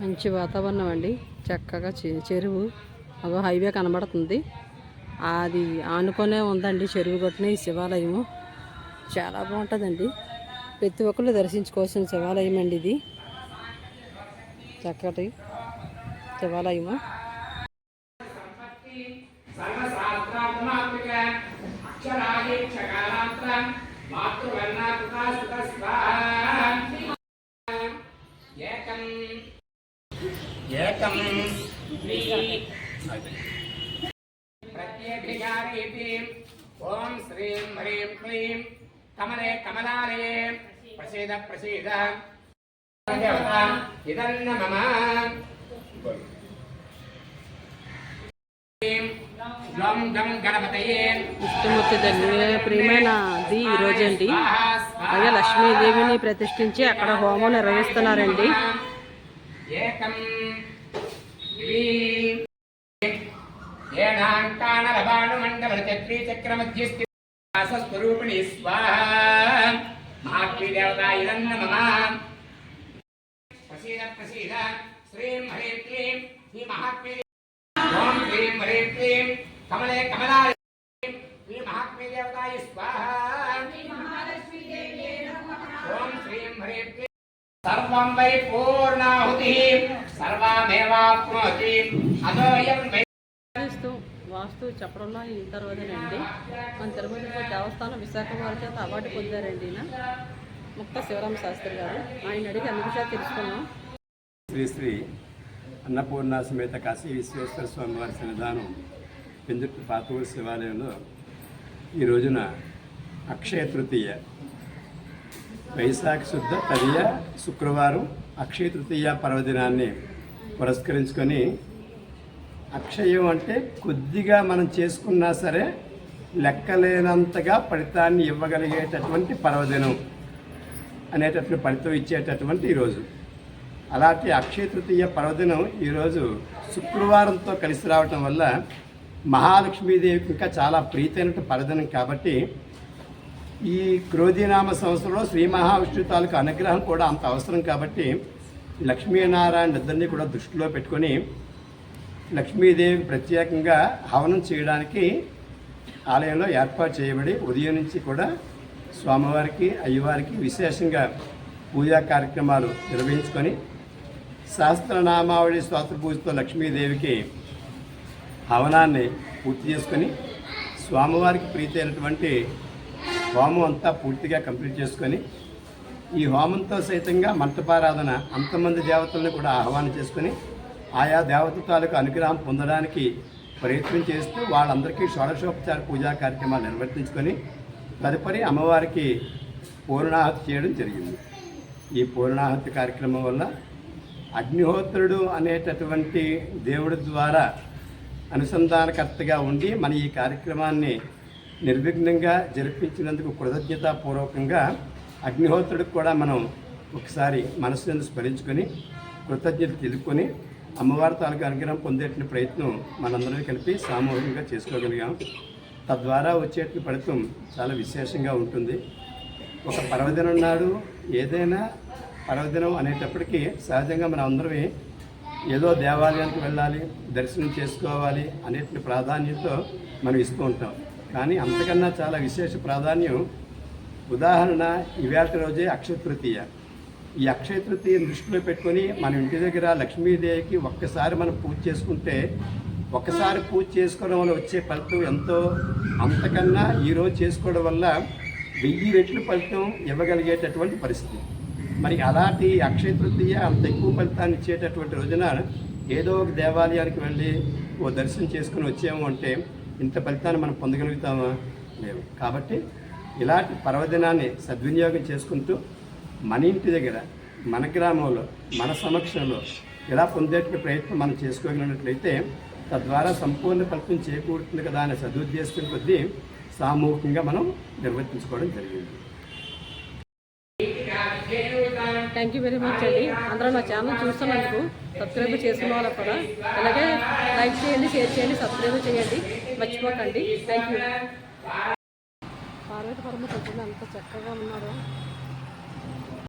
మంచి వాతావరణం అండి. చక్కగా చె- చెరువు అగో హైవే కనబడుతుంది. అది ఆనుకొనే ఉందండి చెరువు కొట్టిన ఈ శివాలయము. చాలా బాగుంటుందండి. ప్రతి ఒక్కరు దర్శించుకోవాల్సిన శివాలయం అండి ఇది. చక్కటి శివాలయము. మాతృవర్ణాకృత ఏకం ప్రత్యేభిచారీతి ఓం శ్రీం హ్రీం క్లీం కమలే కమలాలయే ప్రసీద ప్రసీద. ఇదన్న మమ. లం గం గణపతయే. విష్ణుమూర్తి దగ్గర ప్రియమైనది ఈరోజు అండి అలాగే లక్ష్మీదేవిని ప్రతిష్ఠించి అక్కడ హోమం నిర్వహిస్తున్నారండి. ఏకం హ్రీం ఏనాంకానరబాణుమండలచక్రీ చక్రమధ్యస్థి స్వరూపిణి స్వాహ మహాత్మీ ఇదన్న మమ ప్రసీద ప్రసీద శ్రీం హ్రీం క్లీం శ్రీ మహాత్మీ ఓం హ్రీం హ్రీం క్లీం కమలే కమలాయ శ్రీ మహాత్మీ దేవతాయ స్వాహ ఓం శ్రీం హ్రీం క్లీం సర్వం వై పూర్ణాహుతి సర్వమేవాప్నోతి. అదోయం వై వాస్తు చెప్పడంలో ఈ తర్వాతనండి. మన తిరుపతి దేవస్థానం విశాఖ వారి చేత అవార్డు పొందారండి ఈయన. ముక్త శివరామ శాస్త్రి గారు. ఆయన అడిగి అన్ని విషయాలు తెలుసుకున్నాం. శ్రీ శ్రీ అన్నపూర్ణ సమేత కాశీ విశ్వేశ్వర స్వామి వారి సన్నిధానం పెందుట్టు పాతూరు శివాలయంలో ఈ రోజున అక్షయ తృతీయ వైశాఖ శుద్ధ తదియ శుక్రవారం అక్షయ తృతీయ పర్వదినాన్ని పురస్కరించుకొని అక్షయం అంటే కొద్దిగా మనం చేసుకున్నా సరే లెక్కలేనంతగా ఫలితాన్ని ఇవ్వగలిగేటటువంటి పర్వదినం అనేటటువంటి ఫలితం ఇచ్చేటటువంటి ఈరోజు అలాంటి అక్షయ తృతీయ పర్వదినం ఈరోజు శుక్రవారంతో కలిసి రావటం వల్ల మహాలక్ష్మీదేవికి ఇంకా చాలా ప్రీతైన పర్వదినం కాబట్టి ఈ క్రోధినామ సంవత్సరంలో శ్రీ మహావిష్ణు తాలూకు అనుగ్రహం కూడా అంత అవసరం కాబట్టి లక్ష్మీనారాయణ ఇద్దరిని కూడా దృష్టిలో పెట్టుకొని లక్ష్మీదేవి ప్రత్యేకంగా హవనం చేయడానికి ఆలయంలో ఏర్పాటు చేయబడి ఉదయం నుంచి కూడా స్వామివారికి అయ్యవారికి విశేషంగా పూజా కార్యక్రమాలు నిర్వహించుకొని సహస్రనామావళి స్తోత్ర పూజతో లక్ష్మీదేవికి హవనాన్ని పూర్తి చేసుకొని స్వామివారికి ప్రీతి అయినటువంటి హోమం అంతా పూర్తిగా కంప్లీట్ చేసుకొని ఈ హోమంతో సైతంగా మంటపారాధన అంతమంది దేవతలను కూడా ఆహ్వానం చేసుకొని ఆయా దేవత తాలూకు అనుగ్రహం పొందడానికి ప్రయత్నం చేస్తూ వాళ్ళందరికీ షోడశోపచార పూజా కార్యక్రమాలు నిర్వర్తించుకొని తదుపరి అమ్మవారికి పూర్ణాహుతి చేయడం జరిగింది. ఈ పూర్ణాహుతి కార్యక్రమం వల్ల అగ్నిహోత్రుడు అనేటటువంటి దేవుడి ద్వారా అనుసంధానకర్తగా ఉండి మన ఈ కార్యక్రమాన్ని నిర్విఘ్నంగా జరిపించినందుకు కృతజ్ఞతాపూర్వకంగా అగ్నిహోత్రుడికి కూడా మనం ఒకసారి మనసును స్మరించుకొని కృతజ్ఞత తెలుపుకొని అమ్మవారి తాలూకు అనుగ్రహం పొందేటువంటి ప్రయత్నం మనందరం కలిపి సామూహికంగా చేసుకోగలిగాం. తద్వారా వచ్చేటువంటి ఫలితం చాలా విశేషంగా ఉంటుంది. ఒక పర్వదినం నాడు ఏదైనా పర్వదినం అనేటప్పటికీ సహజంగా మనం అందరమే ఏదో దేవాలయానికి వెళ్ళాలి దర్శనం చేసుకోవాలి అనేటువంటి ప్రాధాన్యతతో మనం ఇస్తూ ఉంటాం. కానీ అంతకన్నా చాలా విశేష ప్రాధాన్యం ఉదాహరణ ఇవాళ రోజే అక్షయ తృతీయ. ఈ అక్షయ తృతీయను దృష్టిలో పెట్టుకొని మన ఇంటి దగ్గర లక్ష్మీదేవికి ఒక్కసారి మనం పూజ చేసుకుంటే ఒకసారి పూజ చేసుకోవడం వల్ల వచ్చే ఫలితం ఎంతో అంతకన్నా ఈరోజు చేసుకోవడం వల్ల వెయ్యి రెట్లు ఫలితం ఇవ్వగలిగేటటువంటి పరిస్థితి. మరి అలాంటి అక్షయ తృతీయ అంత ఎక్కువ ఫలితాన్ని ఇచ్చేటటువంటి రోజున ఏదో ఒక దేవాలయానికి వెళ్ళి ఓ దర్శనం చేసుకుని వచ్చాము అంటే ఇంత ఫలితాన్ని మనం పొందగలుగుతామా? లేవు. కాబట్టి ఇలాంటి పర్వదినాన్ని సద్వినియోగం చేసుకుంటూ మన ఇంటి దగ్గర మన గ్రామంలో మన సమక్షంలో ఇలా పొందేటువంటి ప్రయత్నం మనం చేసుకోగలిగినట్లయితే తద్వారా సంపూర్ణ ఫలితం చేకూరుతుంది కదా అనే సదుద్దేశం కొద్దీ సామూహికంగా మనం నిర్వర్తించుకోవడం జరిగింది. థ్యాంక్ యూ వెరీ మచ్ అండి. అందరూ నా ఛానల్ చూస్తున్నందుకు సబ్స్క్రైబ్ చేసుకున్న వాళ్ళకు కూడా అలాగే లైక్ చేయండి షేర్ చేయండి సబ్స్క్రైబ్ చేయండి. మర్చిపోకండి. థ్యాంక్ యూ పార్వతి పరమ అంత చక్కగా ఉన్నారు